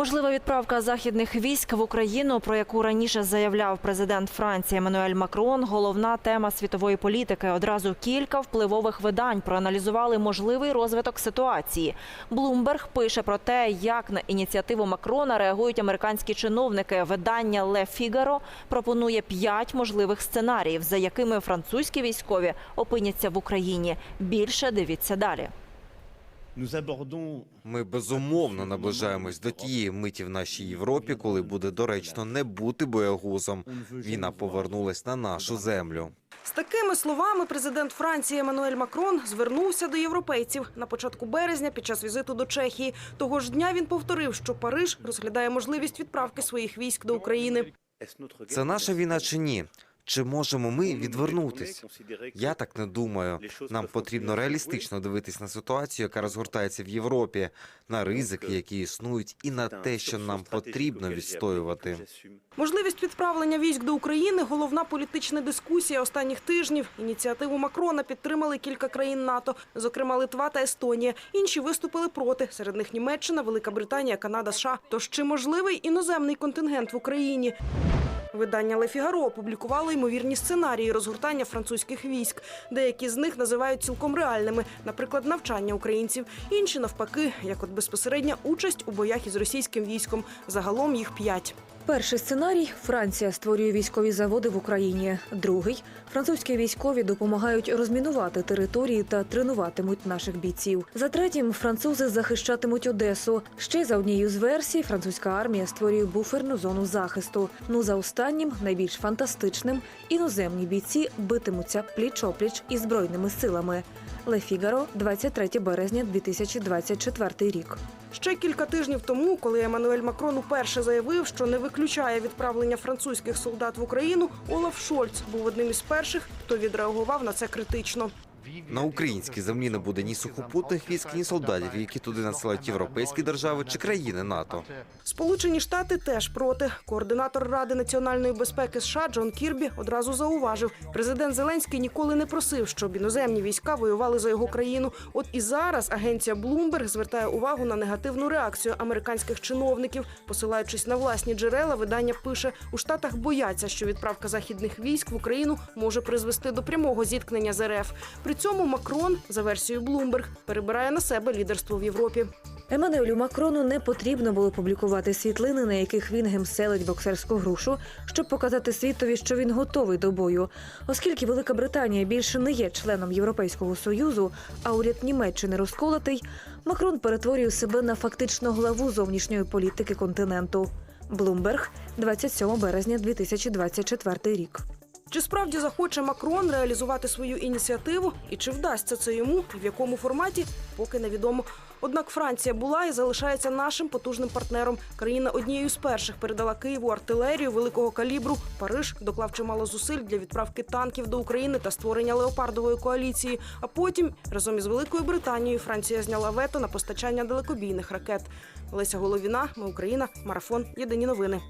Можлива відправка західних військ в Україну, про яку раніше заявляв президент Франції Еммануель Макрон, головна тема світової політики. Одразу кілька впливових видань проаналізували можливий розвиток ситуації. Блумберг пише про те, як на ініціативу Макрона реагують американські чиновники. Видання Ле Фігаро пропонує п'ять можливих сценаріїв, за якими французькі військові опиняться в Україні. Більше дивіться далі. Ми безумовно наближаємось до тієї миті в нашій Європі, коли буде доречно не бути боягузом. Війна повернулась на нашу землю. З такими словами президент Франції Еммануель Макрон звернувся до європейців на початку березня під час візиту до Чехії. Того ж дня він повторив, що Париж розглядає можливість відправки своїх військ до України. Це наша війна чи ні? Чи можемо ми відвернутись? Я так не думаю. Нам потрібно реалістично дивитись на ситуацію, яка розгортається в Європі, на ризики, які існують, і на те, що нам потрібно відстоювати. Можливість відправлення військ до України головна політична дискусія останніх тижнів. Ініціативу Макрона підтримали кілька країн НАТО, зокрема Литва та Естонія. Інші виступили проти. Серед них Німеччина, Велика Британія, Канада, США. Тож чи можливий іноземний контингент в Україні? Видання «Ле Фігаро» опублікувало ймовірні сценарії розгортання французьких військ. Деякі з них називають цілком реальними, наприклад, навчання українців. Інші навпаки, як от безпосередня участь у боях із російським військом. Загалом їх п'ять. Перший сценарій Франція створює військові заводи в Україні. Другий французькі військові допомагають розмінувати території та тренуватимуть наших бійців. За третім, французи захищатимуть Одесу. Ще за однією з версій, французька армія створює буферну зону захисту. Ну за останнім, найбільш фантастичним, іноземні бійці битимуться пліч-опліч із збройними силами. Ле Фігаро, 23 березня 2024 рік. Ще кілька тижнів тому, коли Еммануель Макрон уперше заявив, що не виключає відправлення французьких солдат в Україну, Олаф Шольц був одним із перших, хто відреагував на це критично. На українській землі не буде ні сухопутних військ, ні солдатів, які туди надсилають європейські держави чи країни НАТО. Сполучені Штати теж проти. Координатор Ради національної безпеки США Джон Кірбі одразу зауважив, президент Зеленський ніколи не просив, щоб іноземні війська воювали за його країну. От і зараз агенція Bloomberg звертає увагу на негативну реакцію американських чиновників. Посилаючись на власні джерела, видання пише: у штатах бояться, що відправка західних військ в Україну може призвести до прямого зіткнення з РФ. При цьому Макрон, за версією Bloomberg, перебирає на себе лідерство в Європі. Еммануелю Макрону не потрібно було публікувати світлини, на яких він гемселить боксерську грушу, щоб показати світові, що він готовий до бою. Оскільки Велика Британія більше не є членом Європейського союзу, а уряд Німеччини розколотий, Макрон перетворює себе на фактично главу зовнішньої політики континенту. Блумберг, 27 березня 2024 рік. Чи справді захоче Макрон реалізувати свою ініціативу, і чи вдасться це йому, і в якому форматі, поки невідомо. Однак Франція була і залишається нашим потужним партнером. Країна однією з перших передала Києву артилерію великого калібру. Париж доклав чимало зусиль для відправки танків до України та створення леопардової коаліції. А потім разом із Великою Британією Франція зняла вето на постачання далекобійних ракет. Леся Головіна, ми Україна, марафон. Єдині новини.